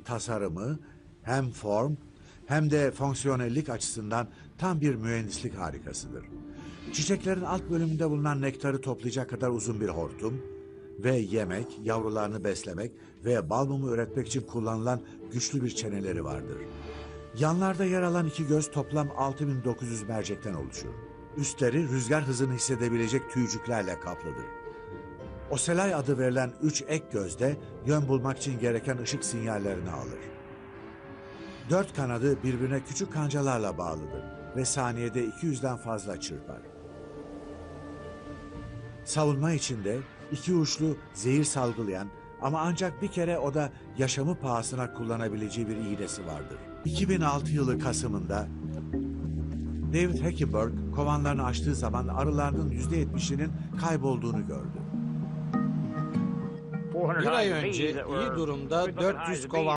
tasarımı hem form hem de fonksiyonellik açısından tam bir mühendislik harikasıdır. Çiçeklerin alt bölümünde bulunan nektarı toplayacak kadar uzun bir hortum ve yemek, yavrularını beslemek ve bal mumu üretmek için kullanılan güçlü bir çeneleri vardır. Yanlarda yer alan iki göz toplam 6900 mercekten oluşur. Üstleri rüzgar hızını hissedebilecek tüycüklerle kaplıdır. Oselay adı verilen üç ek gözde yön bulmak için gereken ışık sinyallerini alır. Dört kanadı birbirine küçük kancalarla bağlıdır ve saniyede 200'den fazla çırpar. Savunma içinde iki uçlu zehir salgılayan ama ancak bir kere o da yaşamı pahasına kullanabileceği bir iğnesi vardır. 2006 yılı Kasım'ında David Hackenberg kovanlarını açtığı zaman arılarının %70'inin kaybolduğunu gördü. Bir ay önce iyi durumda 400 kovan